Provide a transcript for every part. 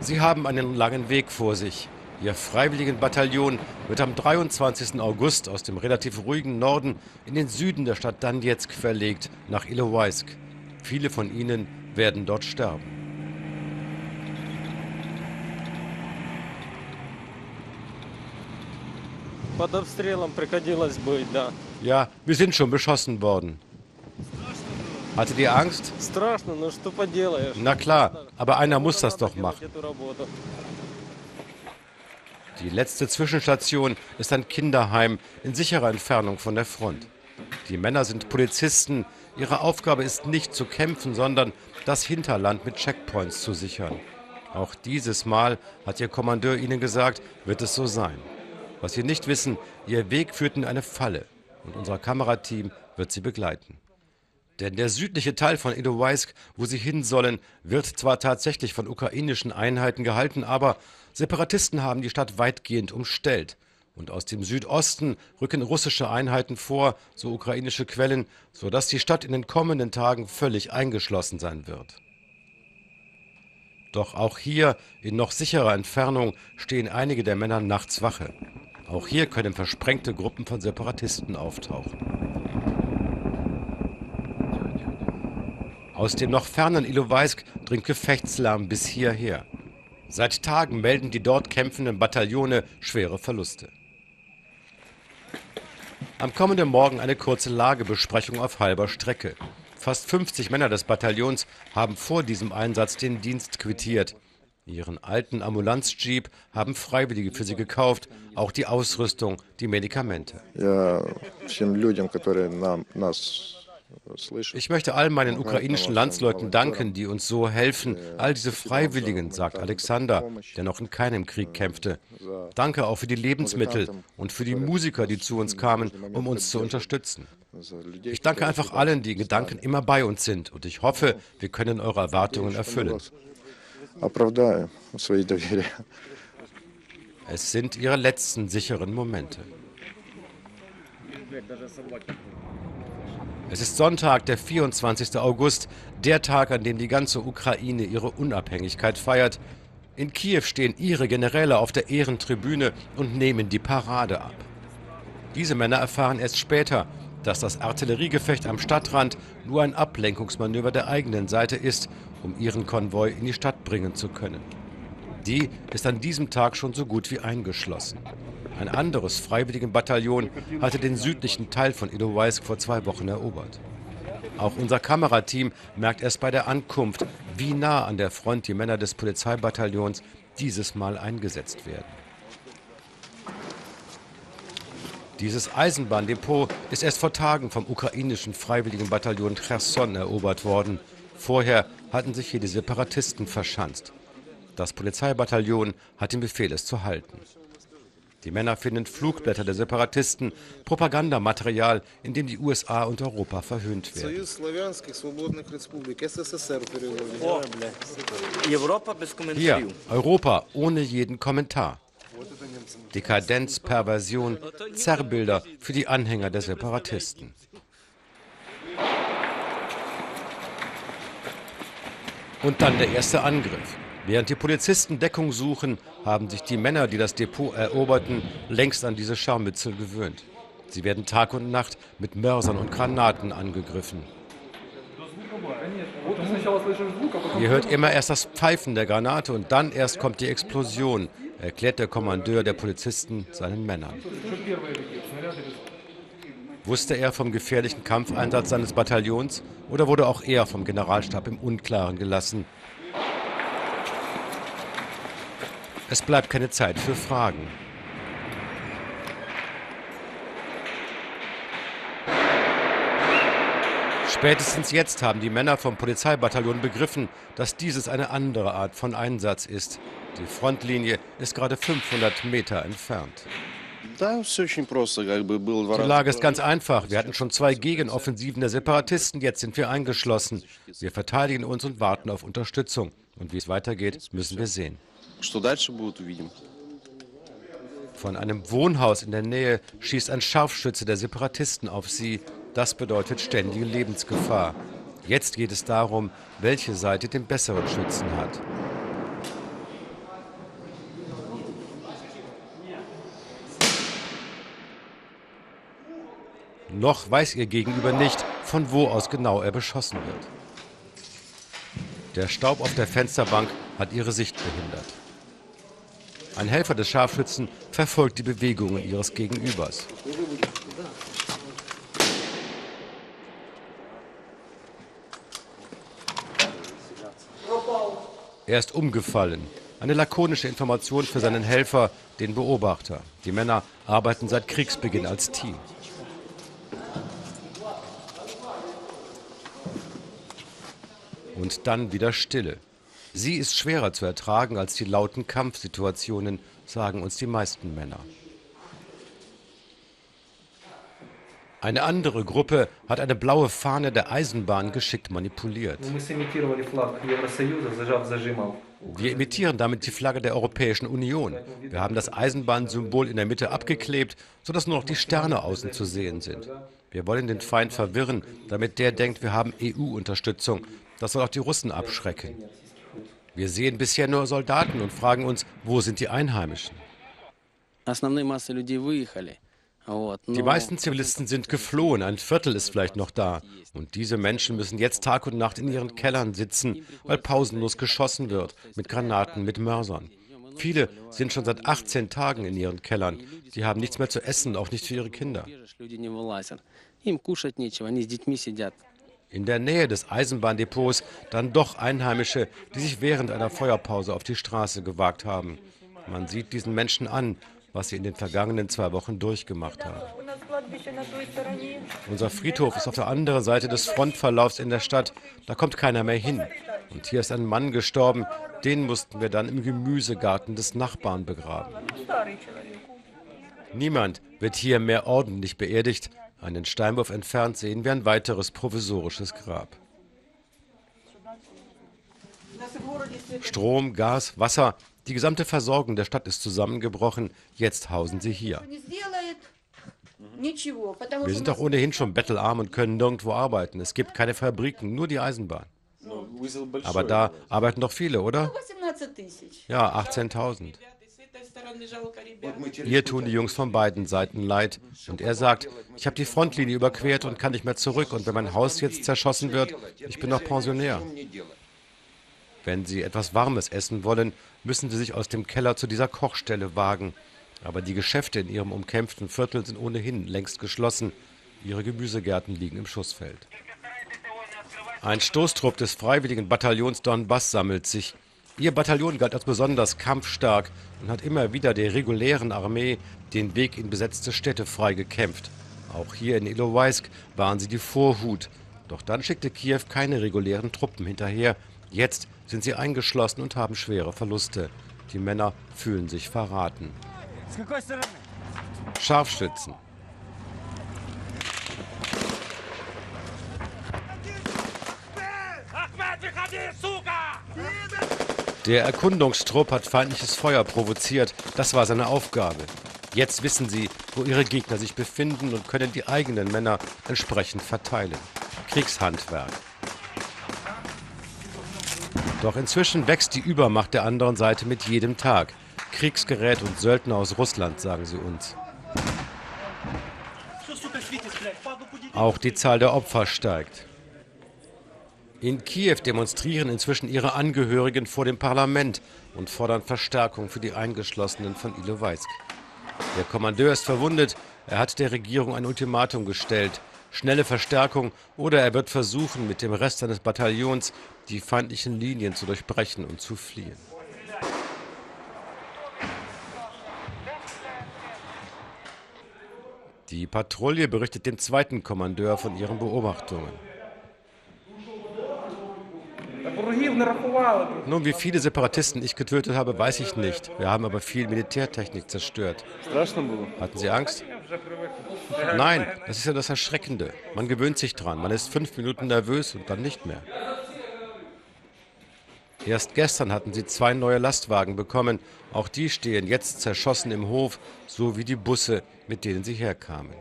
Sie haben einen langen Weg vor sich. Ihr Freiwilligenbataillon wird am 23. August aus dem relativ ruhigen Norden in den Süden der Stadt Donetsk verlegt, nach Ilovaisk. Viele von ihnen werden dort sterben. Ja, wir sind schon beschossen worden. Hattet ihr Angst? Na klar, aber einer muss das doch machen. Die letzte Zwischenstation ist ein Kinderheim in sicherer Entfernung von der Front. Die Männer sind Polizisten. Ihre Aufgabe ist nicht zu kämpfen, sondern das Hinterland mit Checkpoints zu sichern. Auch dieses Mal, hat ihr Kommandeur ihnen gesagt, wird es so sein. Was sie nicht wissen, ihr Weg führt in eine Falle und unser Kamerateam wird sie begleiten. Denn der südliche Teil von Ilovaisk, wo sie hin sollen, wird zwar tatsächlich von ukrainischen Einheiten gehalten, aber Separatisten haben die Stadt weitgehend umstellt. Und aus dem Südosten rücken russische Einheiten vor, so ukrainische Quellen, sodass die Stadt in den kommenden Tagen völlig eingeschlossen sein wird. Doch auch hier, in noch sicherer Entfernung, stehen einige der Männer nachts Wache. Auch hier können versprengte Gruppen von Separatisten auftauchen. Aus dem noch fernen Ilovaisk dringt Gefechtslärm bis hierher. Seit Tagen melden die dort kämpfenden Bataillone schwere Verluste. Am kommenden Morgen eine kurze Lagebesprechung auf halber Strecke. Fast 50 Männer des Bataillons haben vor diesem Einsatz den Dienst quittiert. Ihren alten Ambulanzjeep haben Freiwillige für sie gekauft, auch die Ausrüstung, die Medikamente. Ich möchte all meinen ukrainischen Landsleuten danken, die uns so helfen, all diese Freiwilligen, sagt Alexander, der noch in keinem Krieg kämpfte. Danke auch für die Lebensmittel und für die Musiker, die zu uns kamen, um uns zu unterstützen. Ich danke einfach allen, die in Gedanken immer bei uns sind und ich hoffe, wir können eure Erwartungen erfüllen оправдаю свои доверия. Es sind ihre letzten sicheren Momente. Es ist Sonntag, der 24. August, der Tag, an dem die ganze Ukraine ihre Unabhängigkeit feiert. In Kiew stehen ihre Generäle auf der Ehrentribüne und nehmen die Parade ab. Diese Männer erfahren erst später, dass das Artilleriegefecht am Stadtrand nur ein Ablenkungsmanöver der eigenen Seite ist, um ihren Konvoi in die Stadt bringen zu können. Die ist an diesem Tag schon so gut wie eingeschlossen. Ein anderes Freiwilligenbataillon hatte den südlichen Teil von Ilovaisk vor zwei Wochen erobert. Auch unser Kamerateam merkt erst bei der Ankunft, wie nah an der Front die Männer des Polizeibataillons dieses Mal eingesetzt werden. Dieses Eisenbahndepot ist erst vor Tagen vom ukrainischen Freiwilligenbataillon Cherson erobert worden. Vorher hatten sich hier die Separatisten verschanzt. Das Polizeibataillon hat den Befehl, es zu halten. Die Männer finden Flugblätter der Separatisten, Propagandamaterial, in dem die USA und Europa verhöhnt werden. Hier Europa ohne jeden Kommentar. Dekadenz, Perversion, Zerrbilder für die Anhänger der Separatisten. Und dann der erste Angriff. Während die Polizisten Deckung suchen, haben sich die Männer, die das Depot eroberten, längst an diese Scharmützel gewöhnt. Sie werden Tag und Nacht mit Mörsern und Granaten angegriffen. Ihr hört immer erst das Pfeifen der Granate und dann erst kommt die Explosion, erklärt der Kommandeur der Polizisten seinen Männern. Wusste er vom gefährlichen Kampfeinsatz seines Bataillons oder wurde auch er vom Generalstab im Unklaren gelassen? Es bleibt keine Zeit für Fragen. Spätestens jetzt haben die Männer vom Polizeibataillon begriffen, dass dieses eine andere Art von Einsatz ist. Die Frontlinie ist gerade 500 Meter entfernt. Die Lage ist ganz einfach. Wir hatten schon zwei Gegenoffensiven der Separatisten, jetzt sind wir eingeschlossen. Wir verteidigen uns und warten auf Unterstützung. Und wie es weitergeht, müssen wir sehen. Von einem Wohnhaus in der Nähe schießt ein Scharfschütze der Separatisten auf sie. Das bedeutet ständige Lebensgefahr. Jetzt geht es darum, welche Seite den besseren Schützen hat. Noch weiß ihr Gegenüber nicht, von wo aus genau er beschossen wird. Der Staub auf der Fensterbank hat ihre Sicht behindert. Ein Helfer des Scharfschützen verfolgt die Bewegungen ihres Gegenübers. Er ist umgefallen. Eine lakonische Information für seinen Helfer, den Beobachter. Die Männer arbeiten seit Kriegsbeginn als Team. Und dann wieder Stille. Sie ist schwerer zu ertragen als die lauten Kampfsituationen, sagen uns die meisten Männer. Eine andere Gruppe hat eine blaue Fahne der Eisenbahn geschickt manipuliert. Wir imitieren damit die Flagge der Europäischen Union. Wir haben das Eisenbahnsymbol in der Mitte abgeklebt, sodass nur noch die Sterne außen zu sehen sind. Wir wollen den Feind verwirren, damit der denkt, wir haben EU-Unterstützung. Das soll auch die Russen abschrecken. Wir sehen bisher nur Soldaten und fragen uns, wo sind die Einheimischen? Die meisten Zivilisten sind geflohen, ein Viertel ist vielleicht noch da. Und diese Menschen müssen jetzt Tag und Nacht in ihren Kellern sitzen, weil pausenlos geschossen wird, mit Granaten, mit Mörsern. Viele sind schon seit 18 Tagen in ihren Kellern. Sie haben nichts mehr zu essen, auch nicht für ihre Kinder. In der Nähe des Eisenbahndepots dann doch Einheimische, die sich während einer Feuerpause auf die Straße gewagt haben. Man sieht diesen Menschen an, was sie in den vergangenen zwei Wochen durchgemacht haben. Unser Friedhof ist auf der anderen Seite des Frontverlaufs in der Stadt. Da kommt keiner mehr hin. Und hier ist ein Mann gestorben. Den mussten wir dann im Gemüsegarten des Nachbarn begraben. Niemand wird hier mehr ordentlich beerdigt. Einen Steinwurf entfernt sehen wir ein weiteres provisorisches Grab. Strom, Gas, Wasser, die gesamte Versorgung der Stadt ist zusammengebrochen. Jetzt hausen sie hier. Wir sind doch ohnehin schon bettelarm und können nirgendwo arbeiten. Es gibt keine Fabriken, nur die Eisenbahn. Aber da arbeiten doch viele, oder? Ja, 18.000. Hier tun die Jungs von beiden Seiten leid. Und er sagt, ich habe die Frontlinie überquert und kann nicht mehr zurück. Und wenn mein Haus jetzt zerschossen wird, ich bin noch Pensionär. Wenn Sie etwas Warmes essen wollen, müssen Sie sich aus dem Keller zu dieser Kochstelle wagen. Aber die Geschäfte in Ihrem umkämpften Viertel sind ohnehin längst geschlossen. Ihre Gemüsegärten liegen im Schussfeld. Ein Stoßtrupp des freiwilligen Bataillons Donbass sammelt sich. Ihr Bataillon galt als besonders kampfstark und hat immer wieder der regulären Armee den Weg in besetzte Städte freigekämpft. Auch hier in Ilowaisk waren sie die Vorhut. Doch dann schickte Kiew keine regulären Truppen hinterher. Jetzt sind sie eingeschlossen und haben schwere Verluste. Die Männer fühlen sich verraten. Scharfschützen. Der Erkundungstrupp hat feindliches Feuer provoziert. Das war seine Aufgabe. Jetzt wissen sie, wo ihre Gegner sich befinden und können die eigenen Männer entsprechend verteilen. Kriegshandwerk. Doch inzwischen wächst die Übermacht der anderen Seite mit jedem Tag. Kriegsgerät und Söldner aus Russland, sagen sie uns. Auch die Zahl der Opfer steigt. In Kiew demonstrieren inzwischen ihre Angehörigen vor dem Parlament und fordern Verstärkung für die Eingeschlossenen von Ilowaisk. Der Kommandeur ist verwundet. Er hat der Regierung ein Ultimatum gestellt schnelle Verstärkung oder er wird versuchen, mit dem Rest seines Bataillons die feindlichen Linien zu durchbrechen und zu fliehen. Die Patrouille berichtet dem zweiten Kommandeur von ihren Beobachtungen. Nun, wie viele Separatisten ich getötet habe, weiß ich nicht. Wir haben aber viel Militärtechnik zerstört. Hatten Sie Angst? Nein, das ist ja das Erschreckende. Man gewöhnt sich dran. Man ist fünf Minuten nervös und dann nicht mehr. Erst gestern hatten sie zwei neue Lastwagen bekommen. Auch die stehen jetzt zerschossen im Hof, so wie die Busse, mit denen sie herkamen.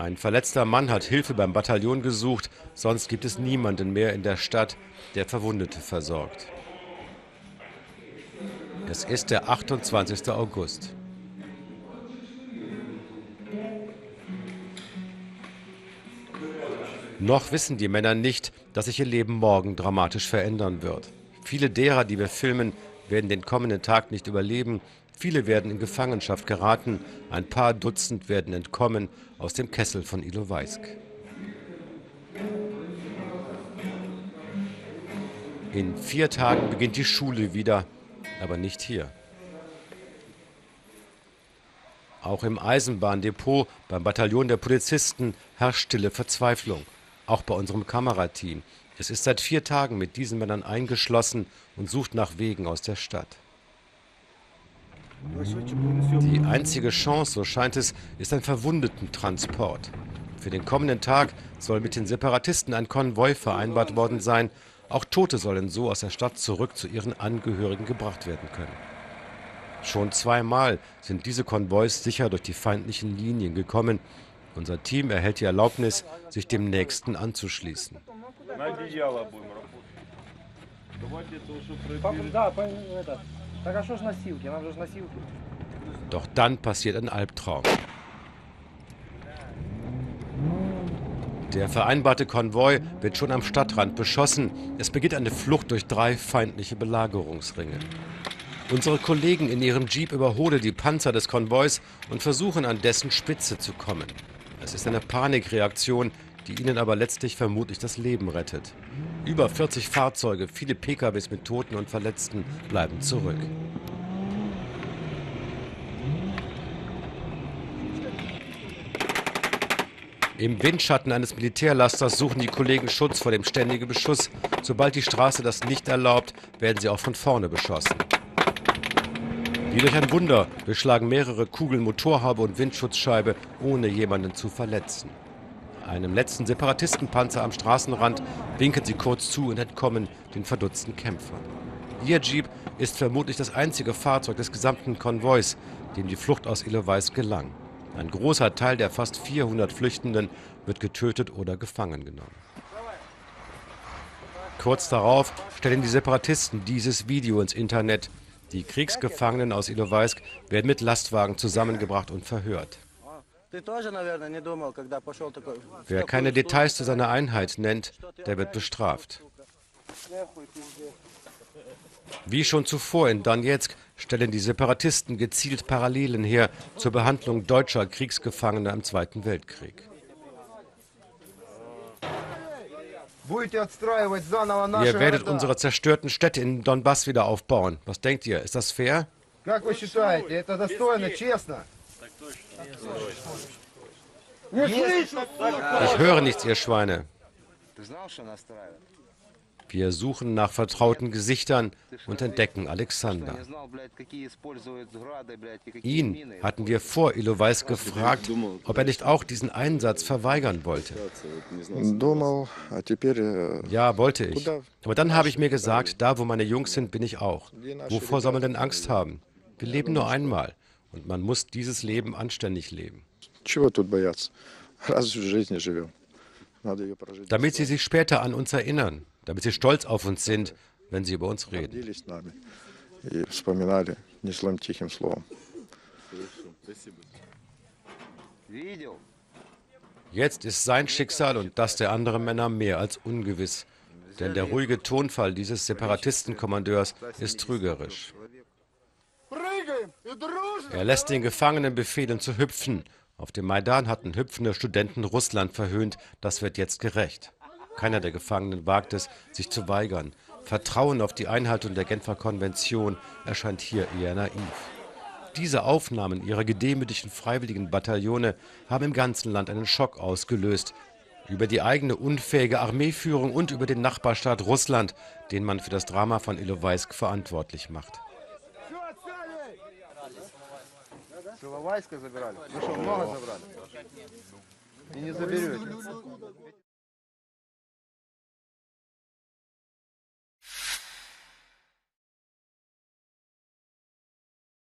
Ein verletzter Mann hat Hilfe beim Bataillon gesucht, sonst gibt es niemanden mehr in der Stadt, der Verwundete versorgt. Es ist der 28. August. Noch wissen die Männer nicht, dass sich ihr Leben morgen dramatisch verändern wird. Viele derer, die wir filmen, werden den kommenden Tag nicht überleben. Viele werden in Gefangenschaft geraten. Ein paar Dutzend werden entkommen aus dem Kessel von Ilovaisk. In vier Tagen beginnt die Schule wieder, aber nicht hier. Auch im Eisenbahndepot beim Bataillon der Polizisten herrscht stille Verzweiflung auch bei unserem Kamerateam. Es ist seit vier Tagen mit diesen Männern eingeschlossen und sucht nach Wegen aus der Stadt. Die einzige Chance, so scheint es, ist ein Verwundetentransport. Für den kommenden Tag soll mit den Separatisten ein Konvoi vereinbart worden sein. Auch Tote sollen so aus der Stadt zurück zu ihren Angehörigen gebracht werden können. Schon zweimal sind diese Konvois sicher durch die feindlichen Linien gekommen unser Team erhält die Erlaubnis, sich dem Nächsten anzuschließen. Doch dann passiert ein Albtraum. Der vereinbarte Konvoi wird schon am Stadtrand beschossen. Es beginnt eine Flucht durch drei feindliche Belagerungsringe. Unsere Kollegen in ihrem Jeep überholen die Panzer des Konvois und versuchen an dessen Spitze zu kommen. Es ist eine Panikreaktion, die ihnen aber letztlich vermutlich das Leben rettet. Über 40 Fahrzeuge, viele PKWs mit Toten und Verletzten bleiben zurück. Im Windschatten eines Militärlasters suchen die Kollegen Schutz vor dem ständigen Beschuss. Sobald die Straße das nicht erlaubt, werden sie auch von vorne beschossen. Wie durch ein Wunder durchschlagen mehrere Kugeln Motorhaube und Windschutzscheibe, ohne jemanden zu verletzen. Einem letzten Separatistenpanzer am Straßenrand winken sie kurz zu und entkommen den verdutzten Kämpfern. Ihr Jeep ist vermutlich das einzige Fahrzeug des gesamten Konvois, dem die Flucht aus Ilovaisk gelang. Ein großer Teil der fast 400 Flüchtenden wird getötet oder gefangen genommen. Kurz darauf stellen die Separatisten dieses Video ins Internet. Die Kriegsgefangenen aus Ilovaisk werden mit Lastwagen zusammengebracht und verhört. Wer keine Details zu seiner Einheit nennt, der wird bestraft. Wie schon zuvor in Donetsk stellen die Separatisten gezielt Parallelen her zur Behandlung deutscher Kriegsgefangener im Zweiten Weltkrieg. Ihr werdet unsere zerstörten Städte in Donbass wieder aufbauen. Was denkt ihr? Ist das fair? Ich höre nichts, ihr Schweine. Wir suchen nach vertrauten Gesichtern und entdecken Alexander. Ihn hatten wir vor Ilovais gefragt, ob er nicht auch diesen Einsatz verweigern wollte. Ja, wollte ich. Aber dann habe ich mir gesagt, da wo meine Jungs sind, bin ich auch. Wovor soll man denn Angst haben? Wir leben nur einmal und man muss dieses Leben anständig leben. Damit sie sich später an uns erinnern damit sie stolz auf uns sind, wenn sie über uns reden. Jetzt ist sein Schicksal und das der anderen Männer mehr als ungewiss, denn der ruhige Tonfall dieses Separatistenkommandeurs ist trügerisch. Er lässt den Gefangenen befehlen zu hüpfen. Auf dem Maidan hatten hüpfende Studenten Russland verhöhnt, das wird jetzt gerecht. Keiner der Gefangenen wagt es, sich zu weigern. Vertrauen auf die Einhaltung der Genfer Konvention erscheint hier eher naiv. Diese Aufnahmen ihrer gedemütigten freiwilligen Bataillone haben im ganzen Land einen Schock ausgelöst. Über die eigene unfähige Armeeführung und über den Nachbarstaat Russland, den man für das Drama von Ilovaisk verantwortlich macht. Жиловайска забирали? Ну что, много забрали? И не заберете.